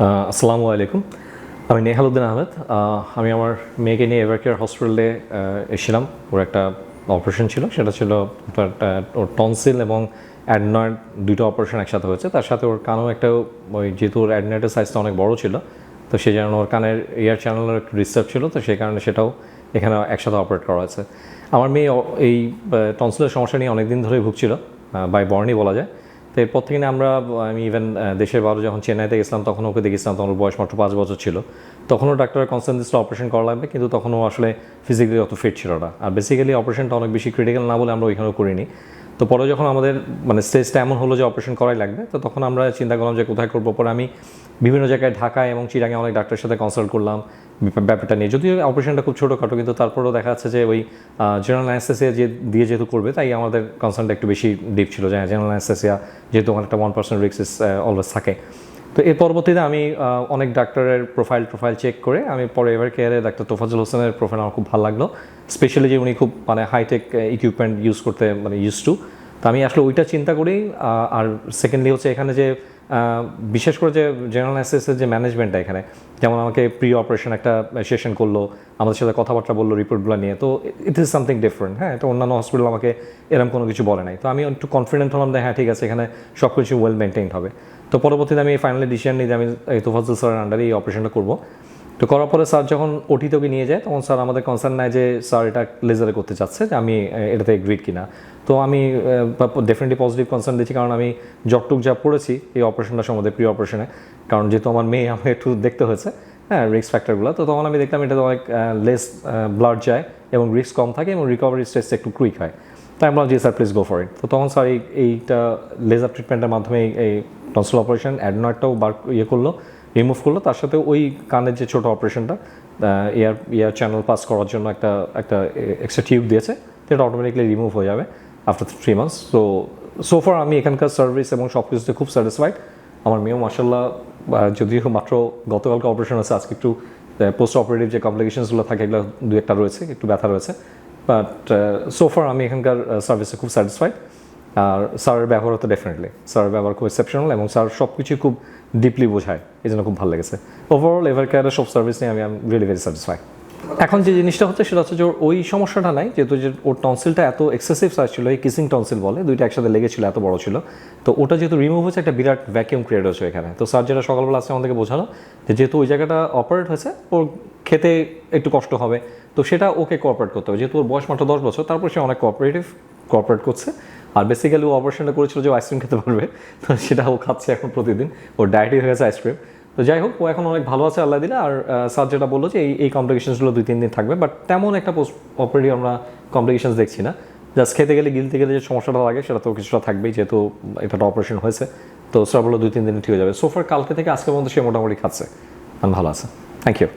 আসসালামু আলাইকুম। আমি নেহালুদ্দিন আহমেদ। আমি আমার মেয়েকে নিয়ে এভারকেয়ার হসপিটালে এসেছিলাম। ওর একটা অপারেশন ছিল, সেটা ছিল ওর টনসিল এবং অ্যাডনয়েড দুটো অপারেশন একসাথে হয়েছে। তার সাথে ওর কানও একটা, ওই যেহেতু ওর অ্যাডনয়েডের সাইজটা অনেক বড় ছিল, তো সেই জন্য ওর কানের এয়ার চ্যানেলের একটু ডিস্টার্ব ছিল, তো সেই কারণে সেটাও এখানে একসাথে অপারেট করা হয়েছে। আমার মেয়ে এই টনসিলের সমস্যা নিয়ে অনেক দিন ধরেই ভুগছিল বাই বর্ণই বলা যায়। তো এরপর থেকে আমরা, আমি ইভেন দেশের বাইরে যখন চেন্নাইতে গেছিলাম তখন ওকে দেখেছিলাম, তখন বয়স মাত্র পাঁচ বছর ছিল। তখনও ডাক্তার কনসার্ন অপারেশন করা লাগবে, কিন্তু তখনও আসলে ফিজিক্যালি অত ফিট ছিল না। আর বেসিক্যালি অপারেশনটা অনেক বেশি ক্রিটিক্যাল না বলে আমরা ওইখানেও করিনি। তো পরে যখন আমাদের মানে স্টেজটা এমন হলো যে অপারেশন করাই লাগবে, তো তখন আমরা চিন্তা করলাম যে কোথায় করব। পরে আমি বিভিন্ন জায়গায় ঢাকায় এবং চিরাঙে অনেক ডাক্তারের সাথে কনসাল্ট করলাম ব্যাপারটা নিয়ে। যদিও অপারেশনটা খুব ছোটোখাটো, কিন্তু তারপরেও দেখা যাচ্ছে যে ওই জেনারেল অ্যানেস্থেসিয়া যে দিয়ে যেহেতু করবে, তাই আমাদের কনসার্নটা একটু বেশি ডিপ ছিল যে জেনারেল অ্যানেস্থেসিয়া যেহেতু একটা ওয়ান পার্সেন্ট রিক্স অলওয়েজ থাকে। তো এর পরবর্তীতে আমি অনেক ডাক্তারের প্রোফাইল প্রোফাইল চেক করে আমি পরে এভার কেয়ারে ডাক্তার তোফাজুল হোসেনের প্রোফাইল আমার খুব ভালো লাগল। স্পেশালি যে উনি খুব মানে হাইটেক ইকুইপমেন্ট ইউজ করতে মানে ইউজ টু তো আমি আসলে ওইটা চিন্তা করি আর সেকেন্ডলি হচ্ছে এখানে যে বিশেষ করে যে জেনারেল অ্যাসেসের যে ম্যানেজমেন্টটা এখানে, যেমন আমাকে প্রি অপারেশন একটা সেশন করল, আমাদের সাথে কথাবার্তা বলল রিপোর্টগুলো নিয়ে, তো ইট ইজ সামথিং ডিফারেন্ট হ্যাঁ এটা অন্যান্য হসপিটাল আমাকে এরকম কোনো কিছু বলে নাই। তো আমি একটু কনফিডেন্ট হলাম যে হ্যাঁ ঠিক আছে, এখানে সব কিছু ওয়েল মেনটেন হবে। তো পরবর্তীতে আমি ফাইনালি ডিসিশন নিই যে, আমি তোফাজুল স্যারের আন্ডারে এই অপারেশনটা করব। তো করার পরে স্যার যখন ওটিতে ওকে নিয়ে যায়, তখন স্যার আমাদের কনসার্ন নেয় যে স্যার এটা লেজারে করতে চাচ্ছে যে আমি এটাতে এগ্রিড কিনা। তো আমি ডেফিনেটলি পজিটিভ কনসার্ন দিচ্ছি কারণ আমি যতটুক যা পড়েছি এই অপারেশনটা সম্বন্ধে প্রি অপারেশনে কারণ যেহেতু আমার মেয়ে আমাকে একটু দেখতে হয়েছে হ্যাঁ রিস্ক ফ্যাক্টরগুলো তো তখন আমি দেখলাম এটাতে অনেক লেস ব্লাড যায় এবং রিস্ক কম থাকে এবং রিকভারি স্টেজটা একটু কুইক হয়। তাই আমরা ji sir please go for it তো তখন স্যার এই, এইটা লেজার ট্রিটমেন্টের মাধ্যমে এই টনসিল অপারেশন অ্যাডনয়েডটাও বার ইয়ে করল। রিমুভ করল। তার সাথে ওই কানের যে ছোট অপারেশনটা এয়ার এয়ার চ্যানেল পাস করার জন্য একটা একটা এক্সট্রা টিউব দিয়েছে সেটা অটোমেটিকলি রিমুভ হয়ে যাবে আফটার থ্রি মান্থস তো সোফার আমি এখানকার সার্ভিস এবং সব কিছুতে খুব স্যাটিসফাইড আমার মেয়েও মার্শাল্লাহ যদিও মাত্র গতকালকে অপারেশন আছে, আজকে একটু পোস্ট অপারেটিভ যে কমপ্লিকেশনসগুলো থাকে, এগুলো দু একটা রয়েছে, একটু ব্যথা রয়েছে। বাট সোফার আমি এখানকার সার্ভিসে খুব স্যাটিসফাইড আর স্যারের ব্যবহার তো ডেফিনেটলি স্যারের ব্যবহার খুব এক্সেপশনাল এবং স্যার সব কিছুই খুব ডিপলি বোঝায়, এই জন্য খুব ভালো লেগেছে। ওভারঅল এভার কেয়ারের সব সার্ভিস নিয়ে আমি আম রিয়েলি ভেরি স্যাটিসফাই এখন যে জিনিসটা হচ্ছে, সেটা হচ্ছে যে ওই সমস্যাটা নাই, যেহেতু যে ওর টনসিলটা এত এক্সেসিভ সাইজ ছিল, এই কিসিং টনসিল বলে, দুইটা একসাথে লেগেছিল, এত বড় ছিল। তো ওটা যেহেতু রিমুভ হয়েছে, একটা বিরাট ভ্যাকিউম ক্রিয়েট হয়েছে এখানে তো স্যার যেটা সকালবেলা আসছে আমাদেরকে বোঝালো, যে যেহেতু ওই জায়গাটা অপারেট হয়েছে, ওর খেতে একটু কষ্ট হবে, তো সেটা ওকে কোঅপারেট করতে হবে। যেহেতু ওর বয়স মাত্র দশ বছর, তারপর সে অনেক কোঅপারেটিভ কোঅপারেট করছে। আর বেসিক্যালি ও অপারেশনটা করেছিল যে আইসক্রিম খেতে পারবে। তো সেটা ও খাচ্ছে এখন প্রতিদিন। ওর ডায়েটই হয়ে গেছে আইসক্রিম তো যাই হোক, ও এখন অনেক ভালো আছে, আল্লাহ দিলে। আর স্যার যেটা বলল যে এই এই কমপ্লিকেশনসগুলো দুই, তিন দিন থাকবে। বাট তেমন একটা পোস্ট অপারেটিভ আমরা কমপ্লিকেশনস দেখছি না। জাস্ট খেতে গেলে গিলতে গেলে যে সমস্যাটা লাগে, সেটা তো কিছুটা থাকবেই, যেহেতু এটা অপারেশন হয়েছে। তো স্যার বলল দুই, তিন দিনে ঠিক হয়ে যাবে। সোফার কালকে থেকে আজকে পর্যন্ত সে মোটামুটি খাচ্ছে। ভালো আছে। Thank you